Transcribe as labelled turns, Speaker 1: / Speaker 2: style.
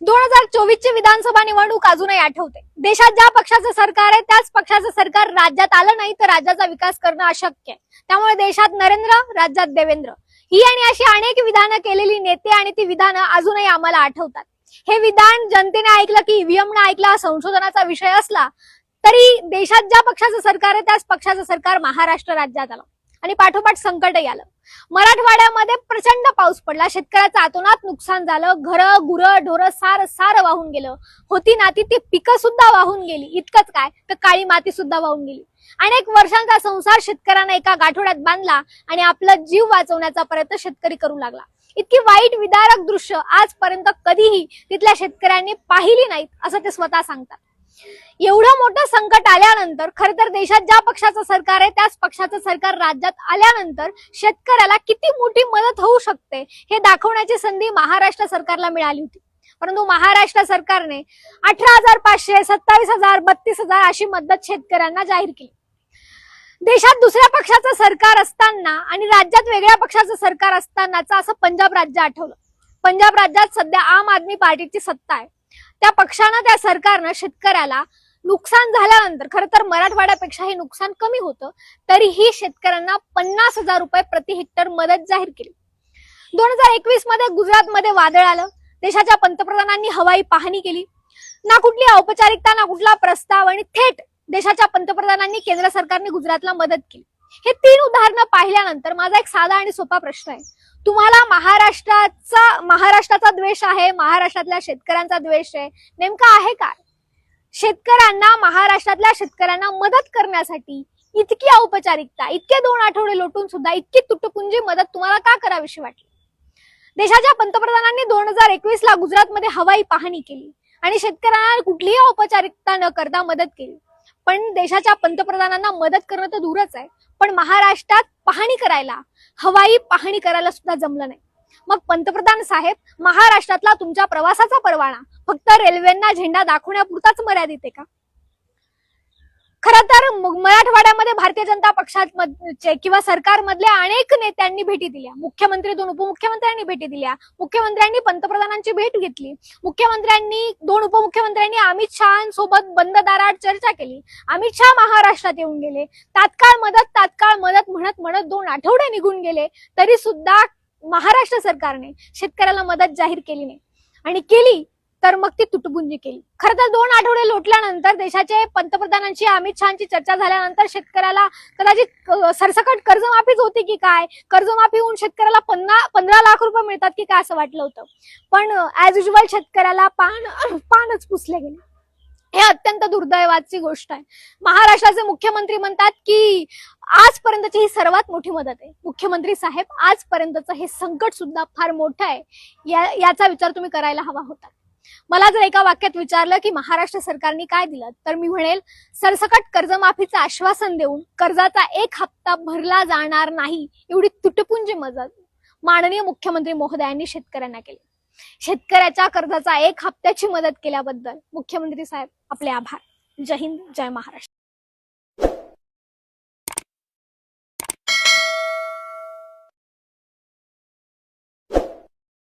Speaker 1: दोन हजार चोवीस ची विधानसभा निवडणूक अजूनही आठवते. देशात ज्या पक्षाचं सरकार आहे त्याच पक्षाचं सरकार राज्यात आलं नाही तर राज्याचा विकास करणं अशक्य आहे. त्यामुळे देशात नरेंद्र राज्यात देवेंद्र. ही आणि अशी अनेक विधानं केलेली नेते आणि ती विधानं अजूनही आम्हाला आठवतात. हे विधान जनतेने ऐकलं की ईव्हीएमनं ऐकला संशोधनाचा विषय असला तरी देशात ज्या पक्षाचं सरकार आहे त्याच पक्षाचं सरकार महाराष्ट्र राज्यात आलं. आणि पाठोपाठ संकटही आलं. मराठवाड्यामध्ये प्रचंड पाऊस पडला. शेतकऱ्याचं आतोनात नुकसान झालं. घरं गुरं ढोरं सार सार वाहून गेलं. होती नाती ती पिकं सुद्धा वाहून गेली. इतकंच काय? तर काळी माती सुद्धा वाहून गेली. अनेक वर्षांचा संसार शेतकऱ्यांना एका गाठोड्यात बांधला आणि आपला जीव वाचवण्याचा प्रयत्न शेतकरी करू लागला. इतकी वाईट विदारक दृश्य आजपर्यंत कधीही तिथल्या शेतकऱ्यांनी पाहिली नाहीत असं ते स्वतः सांगतात. एवढं मोठं संकट आल्यानंतर खर तर देशात ज्या पक्षाचं सरकार आहे त्याच पक्षाचं सरकार राज्यात आल्यानंतर शेतकऱ्याला किती मोठी मदत होऊ शकते हे दाखवण्याची संधी महाराष्ट्र सरकारला मिळाली होती. परंतु महाराष्ट्र सरकारने अठरा हजार पाचशे सत्तावीस हजार बत्तीस हजार अशी मदत शेतकऱ्यांना जाहीर केली. देशात दुसऱ्या पक्षाचं सरकार असताना आणि राज्यात वेगळ्या पक्षाचं सरकार असतानाचं असं पंजाब राज्य आठवलं. पंजाब राज्यात सध्या आम आदमी पार्टीची सत्ता आहे. त्या पक्षानं त्या सरकारनं शेतकऱ्याला नुकसान झाल्यानंतर खरं तर मराठवाड्यापेक्षा हे नुकसान कमी होतं तरीही शेतकऱ्यांना पन्नास हजार रुपये प्रति हेक्टर मदत जाहीर केली. दोन हजार एकवीसमध्ये गुजरातमध्ये वादळ आलं देशाच्या पंतप्रधानांनी हवाई पाहणी केली. ना कुठली औपचारिकता ना कुठला प्रस्ताव आणि थेट देशाच्या पंतप्रधानांनी केंद्र सरकारने गुजरातला मदत केली. हे तीन उदाहरणं पाहिल्यानंतर माझा एक साधा आणि सोपा प्रश्न आहे. तुम्हाला महाराष्ट्राचा महाराष्ट्राचा द्वेष आहे महाराष्ट्रातल्या शेतकऱ्यांचा द्वेष आहे. नेमका आहे काय? शेतकऱ्यांना महाराष्ट्रातल्या शेतकऱ्यांना मदत करण्यासाठी इतकी औपचारिकता इतके दोन आठवडे लोटून सुद्धा इतकी तुटपुंजी मदत तुम्हाला का करावीशी वाटली? देशाच्या पंतप्रधानांनी दोन हजार एकवीस ला गुजरातमध्ये हवाई पाहणी केली आणि शेतकऱ्यांना कुठलीही औपचारिकता न करता मदत केली. पण देशाच्या पंतप्रधानांना मदत करणं तर दूरच आहे. पण महाराष्ट्रात पाहणी करायला हवाई पाहणी करायला सुद्धा जमलं नाही. मग पंतप्रधान साहेब महाराष्ट्रातला तुमच्या प्रवासाचा परवाना फक्त रेल्वेंना झेंडा दाखवण्यापुरताच मर्यादित आहे का? खर तर मराठवाड्यामध्ये भारतीय जनता पक्षाचे किंवा सरकारमधल्या अनेक नेत्यांनी भेटी दिल्या. मुख्यमंत्री दोन उपमुख्यमंत्र्यांनी भेटी दिल्या. मुख्यमंत्र्यांनी पंतप्रधानांची भेट घेतली. मुख्यमंत्र्यांनी दोन उपमुख्यमंत्र्यांनी अमित शहासोबत बंद दारात चर्चा केली. अमित शहा महाराष्ट्रात येऊन गेले. तात्काळ मदत तात्काळ मदत म्हणत म्हणत दोन आठवडे निघून गेले. तरी सुद्धा महाराष्ट्र सरकारने शेतकऱ्याला मदत जाहीर केली नाही. आणि केली. तर मग ती तुटपुंजी केली. खरं तर दोन आठवडे लोटल्यानंतर देशाचे पंतप्रधानांची अमित शहाची चर्चा झाल्यानंतर शेतकऱ्याला कदाचित सरसकट कर्जमाफीच होती की काय? कर्जमाफी होऊन शेतकऱ्याला पन्ना पंधरा लाख रुपये मिळतात की काय असं वाटलं होतं. पण ऍज युजल शेतकऱ्याला पान पानच पुसले गेले. हे अत्यंत दुर्दैवाची गोष्ट आहे. महाराष्ट्राचे मुख्यमंत्री म्हणतात की आजपर्यंतची ही सर्वात मोठी मदत आहे. मुख्यमंत्री साहेब आजपर्यंतचं हे संकट सुद्धा फार मोठं आहे. या याचा विचार तुम्ही करायला हवा होता. मला जर एका वाक्यात विचारलं की महाराष्ट्र सरकारने काय दिलं तर मी म्हणेल सरसकट कर्जमाफीचं आश्वासन देऊन कर्जाचा एक हप्ता भरला जाणार नाही एवढी तुटपुंजी मदत माननीय मुख्यमंत्री महोदयांनी शेतकऱ्यांना केली. शेतकऱ्याच्या कर्जाचा एक हप्त्याची मदत केल्याबद्दल मुख्यमंत्री साहेब आपले आभार. जय हिंद जय महाराष्ट्र.